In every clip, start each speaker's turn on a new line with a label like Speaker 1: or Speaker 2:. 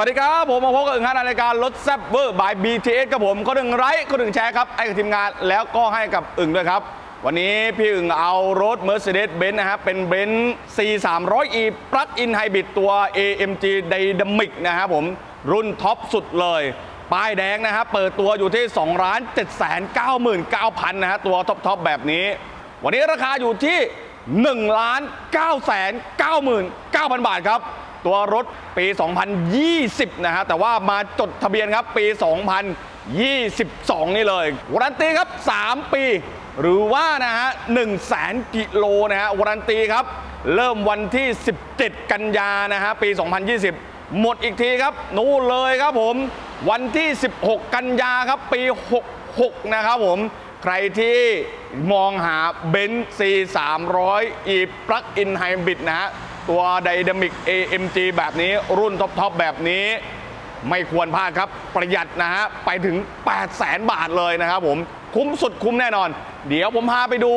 Speaker 1: วัสดีครับ ผมมาพบกับอึ่งฮันในรายการรถแซบเวอร์บาย BTS กับผมก็หนึ่งไลค์ก็หนึ่งแชร์ครับให้กับทีมงานแล้วก็ให้กับอึ่งด้วยครับ วันนี้พี่อึ่งเอารถ Mercedes-Benz นะครับเป็นเบนซ์ C 3 0 0 E Plug-in Hybrid ตัว AMG Dynamic นะครับผมรุ่นท็อปสุดเลย ป้ายแดงนะครับเปิดตัวอยู่ที่2ล้าน7 9 9 0 0 0นะฮะตัวท็อปทอปแบบนี้ วันนี้ราคาอยู่ที่1ล้าน9 9 9 0 0บาทครับ ตัวรถปี 2020 นะฮะ แต่ว่ามาจดทะเบียนครับปี 2022 นี่เลยวารันตีครับ 3 ปี หรือว่านะฮะ1แสนกิโลนะฮะวารันตีครับ เริ่มวันที่ 17 กันยานะฮะ ปี 2020 หมดอีกทีครับ นู่นเลยครับผม วันที่ 16 กันยาครับ ปี 66 นะครับผมใครที่มองหาเบนซ์ C 300 E Plug-in Hybrid นะฮะ ตัว Dynamic AMG แบบนี้รุ่นท็อปๆแบบนี้ ไม่ควรพลาดครับประหยัดนะฮะ ไปถึง 8 0 0แสนบาทเลยนะครับผม คุ้มสุดคุ้มแน่นอน เดี๋ยวผมพาไปดู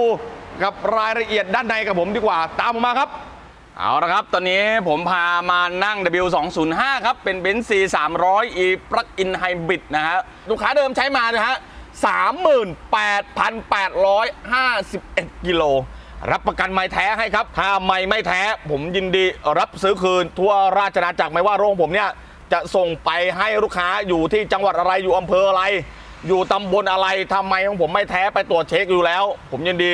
Speaker 1: กับรายละเอียดด้านในกับผมดีกว่าตามผมมาครับ เอาละครับ ตอนนี้ผมพามานั่ง W205 ครับ เป็นเบนซ์ C 300 E Plug-in Hybrid นะฮะลูกค้าเดิมใช้มานะฮะ38,851 กิโล รับประกันไม่แท้ให้ครับ ถ้าไม่ไม่แท้ ผมยินดีรับซื้อคืน ทั่วราชอาณาจักรไม่ว่าโรงผมเนี่ยจะส่งไปให้ลูกค้าอยู่ที่จังหวัดอะไรอยู่อำเภออะไร อยู่ตำบลอะไรทำไมของผมไม่แท้ไปตรวจเช็คอยู่แล้ว ผมยินดี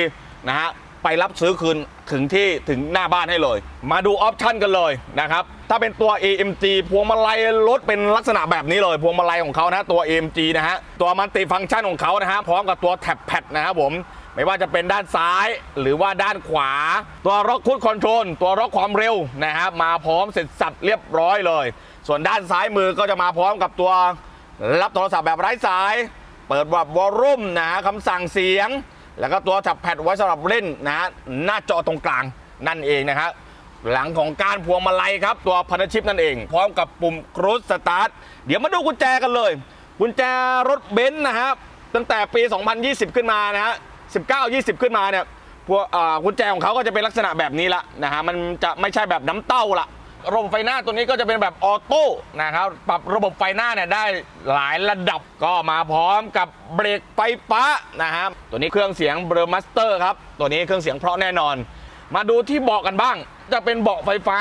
Speaker 1: นะฮะไปรับซื้อคืนถึงที่ถึงหน้าบ้านให้เลย มาดูออปชั่นกันเลยนะครับ ถ้าเป็นตัว AMG พวงมาลัยรถเป็นลักษณะแบบนี้เลย พวงมาลัยของเขานะตัว AMG นะฮะตัวมันติฟังก์ชันของเขานะฮะพร้อมกับตัวแท็บแพดนะครับผม ไม่ว่าจะเป็นด้านซ้ายหรือว่าด้านขวา ตัวร็อกคูดคอนโทรลตัวร็อกความเร็วนะฮะมาพร้อมเสร็จสับเรียบร้อยเลย ส่วนด้านซ้ายมือก็จะมาพร้อมกับตัวรับโทรศัพท์แบบไร้สาย เปิดแบบวอลลุ่มนะคำสั่งเสียง แล้วก็ตัวจับแพดไว้สำหรับเล่นนะหน้าจอตรงกลางนั่นเองนะครับหลังของการพวงมาลัยครับ ตัวพันธชิปนั่นเอง พร้อมกับปุ่มครูสสตาร์ทเดี๋ยวมาดูกุญแจกันเลย กุญแจรถเบนซ์นะครับตั้งแต่ปี 2020 ขึ้นมานะฮะ 19 20 ขึ้นมาเนี่ยพวกอ่ากุญแจของเขาก็จะเป็นลักษณะแบบนี้ละนะฮะมันจะไม่ใช่แบบน้ำเต้าละระบบไฟหน้าตัวนี้ก็จะเป็นแบบออโต้นะครับปรับระบบไฟหน้าเนี่ยได้หลายระดับก็มาพร้อมกับเบรกไฟฟ้านะครับตัวนี้เครื่องเสียงเบรมัสเตอร์ครับตัวนี้เครื่องเสียงเพราะแน่นอน มาดูที่เบาะกันบ้าง จะเป็นเบาะไฟฟ้า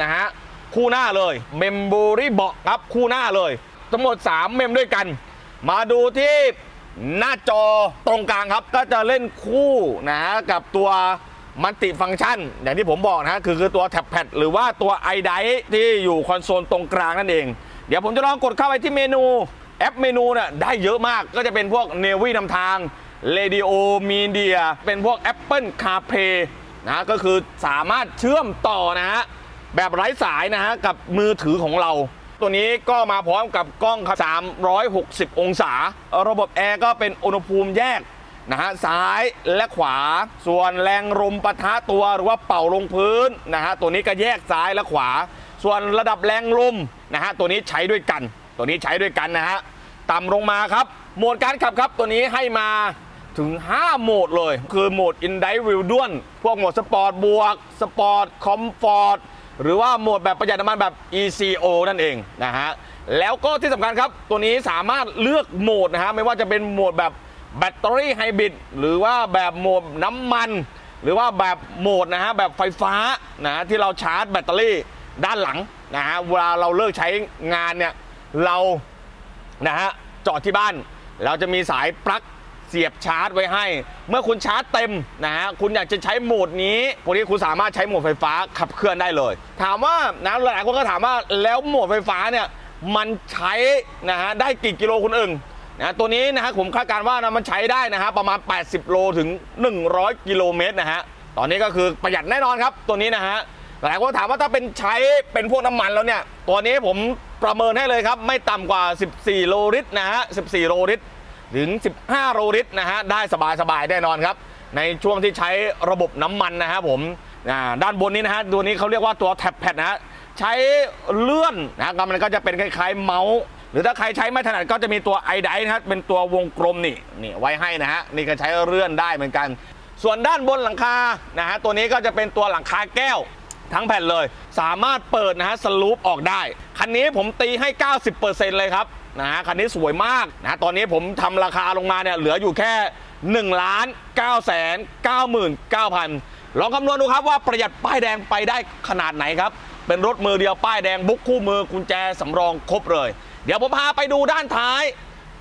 Speaker 1: นะฮะคู่หน้าเลยเมมโมรี่เบาะครับคู่หน้าเลย ทั้งหมด 3 เมมด้วยกัน มาดูที่ หน้าจอตรงกลางครับ ก็จะเล่นคู่นะฮะกับตัวมัลติฟังก์ชัน อย่างที่ผมบอกนะคือคือตัวแท็บแพดหรือว่าตัวไอไดที่อยู่คอนโซลตรงกลางนั่นเอง เดี๋ยวผมจะลองกดเข้าไปที่เมนูแอปเมนูเนี่ยได้เยอะมากก็จะเป็นพวกเนวี่นำทาง Radio Media เป็นพวก Apple CarPlay นะก็คือสามารถเชื่อมต่อนะฮะแบบไร้สายนะฮะกับมือถือของเรา ตัวนี้ก็มาพร้อมกับกล้องครับ360 องศา ระบบแอร์ก็เป็นอุณหภูมิแยกนะฮะซ้ายและขวา ส่วนแรงลมปะทะตัวหรือว่าเป่าลงพื้นนะฮะตัวนี้ก็แยกซ้ายและขวา ส่วนระดับแรงลมนะฮะตัวนี้ใช้ด้วยกัน ตัวนี้ใช้ด้วยกันนะฮะต่ำลงมาครับโหมดการขับครับตัวนี้ให้มาถึง 5 โหมดเลย คือโหมด in drive view ด้วน พวกโหมดสปอร์ตบวก สปอร์ตคอมฟอร์ต หรือว่าโหมดแบบประหยัดน้ำมันแบบ ECO นั่นเองนะฮะแล้วก็ที่สำคัญครับตัวนี้สามารถเลือกโหมดนะฮะไม่ว่าจะเป็นโหมดแบบแบตเตอรี่ไฮบริดหรือว่าแบบโหมดน้ำมัน หรือว่าแบบโหมดนะฮะแบบไฟฟ้านะฮะที่เราชาร์จแบตเตอรี่ด้านหลังนะฮะเวลาเราเลิกใช้งานเนี่ยเรานะฮะจอดที่บ้าน เราจะมีสายปลั๊ก เสียบชาร์จไว้ให้ เมื่อคุณชาร์จเต็มนะฮะคุณอยากจะใช้โหมดนี้พวกนี้คุณสามารถใช้โหมดไฟฟ้าขับเคลื่อนได้เลย ถามว่านะหลายคนก็ถามว่าแล้วโหมดไฟฟ้าเนี่ยมันใช้นะฮะได้กี่กิโลคุณอึ่งนะตัวนี้นะฮะผมคาดการณ์ว่านะมันใช้ได้นะฮะประมาณ 80 โลถึง 100 กิโลเมตรนะฮะตอนนี้ก็คือประหยัดแน่นอนครับตัวนี้นะฮะหลายคนถามว่าถ้าเป็นใช้เป็นพวกน้ำมันแล้วเนี่ย ตัวนี้ผมประเมินให้เลยครับ ไม่ต่ำกว่า 14 โลลิตรนะฮะ 14 โลลิตร ถึง 15 โลลิตรนะฮะได้สบายๆแน่นอนครับ ในช่วงที่ใช้ระบบน้ำมันนะฮะผมด้านบนนี้นะฮะตัวนี้เขาเรียกว่าตัวแท็บแพดนะฮะใช้เลื่อนนะฮะก็มันก็จะเป็นคล้ายๆเมาส์ หรือถ้าใครใช้ไม่ถนัดก็จะมีตัวไอไดนะฮะเป็นตัววงกลมนี่นี่ไว้ให้นะฮะนี่ก็ใช้เลื่อนได้เหมือนกัน ส่วนด้านบนหลังคานะฮะตัวนี้ก็จะเป็นตัวหลังคาแก้วทั้งแผ่นเลย สามารถเปิดนะฮะสลูปออกได้ คันนี้ผมตีให้ 90%เลยครับ นะฮะคันนี้สวยมากนะตอนนี้ผมทำราคาลงมาเนี่ยเหลืออยู่แค่1ล้าน9แสน99,000ลองคำนวณดูครับว่าประหยัดป้ายแดงไปได้ขนาดไหนครับ เป็นรถมือเดียวป้ายแดงบุ๊กคู่มือกุญแจสำรองครบเลย เดี๋ยวผมพาไปดูด้านท้าย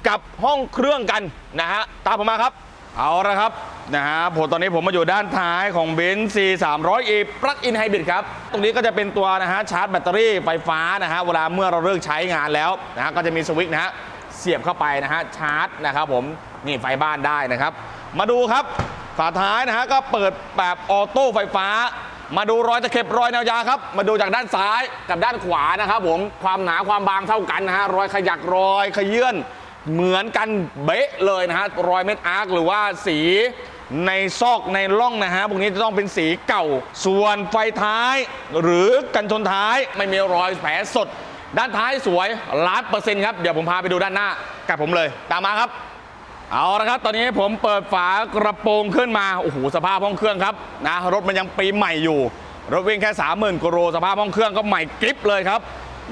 Speaker 1: กับห้องเครื่องกันนะฮะตามผมมาครับ เอาละครับนะฮะผมตอนนี้ผมมาอยู่ด้านท้ายของเบนซ์ C 3 0 0 E Plug-in Hybrid ครับ ตรงนี้ก็จะเป็นตัวนะฮะชาร์จแบตเตอรี่ไฟฟ้านะฮะเวลาเมื่อเราเลิกใช้งานแล้วนะฮะก็จะมีสวิตช์นะฮะเสียบเข้าไปนะฮะชาร์จนะครับผมนี่ไฟบ้านได้นะครับ มาดูครับฝาท้ายนะฮะก็เปิดแบบออโต้ไฟฟ้า มาดูรอยตะเข็บรอยแนวยาครับ มาดูจากด้านซ้ายกับด้านขวานะครับผมความหนาความบางเท่ากันนะฮะรอยขยักรอยขยื่น เหมือนกันเบ๊ะเลยนะฮะรอยเม็ดอาร์คหรือว่าสีในซอกในร่องนะฮะพวกนี้จะต้องเป็นสีเก่า ส่วนไฟท้าย หรือกันชนท้ายไม่มีรอยแผลสด ด้านท้ายสวยล้านเปอร์เซ็นต์ครับ เดี๋ยวผมพาไปดูด้านหน้ากับผมเลย ตามมาครับ เอาละครับ ตอนนี้ผมเปิดฝากระโปรงขึ้นมา โอ้โห สภาพห้องเครื่องครับนะรถมันยังปีใหม่อยู่ รถวิ่งแค่ 30,000กิโลสภาพห้องเครื่องก็ใหม่กริปเลยครับ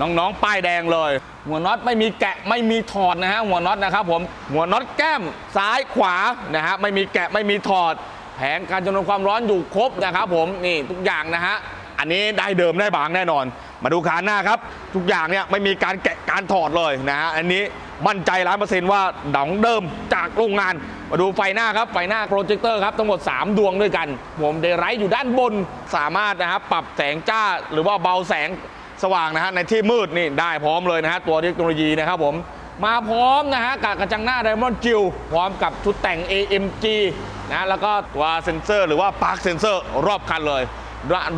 Speaker 1: น้องๆ ป้ายแดงเลย หัวน็อตไม่มีแกะไม่มีถอดนะฮะหัวน็อตนะครับผมหัวน็อตแก้มซ้ายขวานะฮะไม่มีแกะไม่มีถอด แผงการจำนวนความร้อนอยู่ครบนะครับผมนี่ทุกอย่างนะฮะอันนี้ได้เดิมได้บางแน่นอน มาดูคานหน้าครับ ทุกอย่างเนี่ยไม่มีการแกะการถอดเลยนะฮะอันนี้มั่นใจร้อยเปอร์เซ็นต์ว่าดองเดิมจากโรงงาน มาดูไฟหน้าครับไฟหน้าโปรเจคเตอร์ครับทั้งหมด 3 ดวงด้วยกัน ผมเดไรท์อยู่ด้านบนสามารถนะครับปรับแสงจ้าหรือว่าเบาแสง สว่างนะฮะในที่มืดนี่ได้พร้อมเลยนะฮะตัวเทคโนโลยีนะครับผมมาพร้อมนะฮะกับกระจังหน้า Diamond g ิ l พร้อมกับชุดแต่ง AMG นะแล้วก็ตัวเซ็นเซอร์หรือว่าปาร์คเซ็นเซอร์รอบคันเลย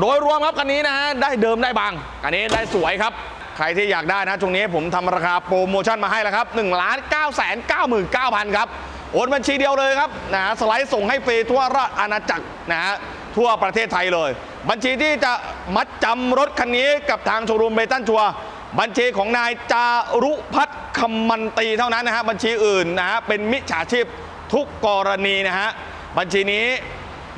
Speaker 1: โดยรวมครับคันนี้นะฮะได้เดิมได้บางคันนี้ได้สวยครับ ใครที่อยากได้นะช่วงนี้ผมทำราคาโปรโมชั่นมาให้แล้วครับ1ล้าน9แสน99,000 ครับ โอนบัญชีเดียวเลยครับนะฮะสไลด์ส่งให้ฟรีทั่วราชอาณาจักรนะฮะทั่วประเทศไทยเลย บัญชีที่จะมัดจำรถคันนี้กับทางโชว์รูมเบตันชัวบัญชีของนายจารุพัฒน์คำมันตีเท่านั้นนะฮะบัญชีอื่นนะฮะเป็นมิจฉาชีพทุกกรณีนะฮะบัญชีนี้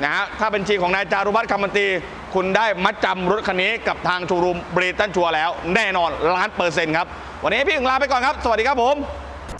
Speaker 1: นะฮะถ้าบัญชีของนายจารุวัฒน์คำมันตีคุณได้มัดจำรถคันนี้กับทางโชว์รูมเบรตันชัวแล้ว แน่นอนล้านเปอร์เซ็นต์ครับวันนี้พี่อึงลาไปก่อนครับ สวัสดีครับผม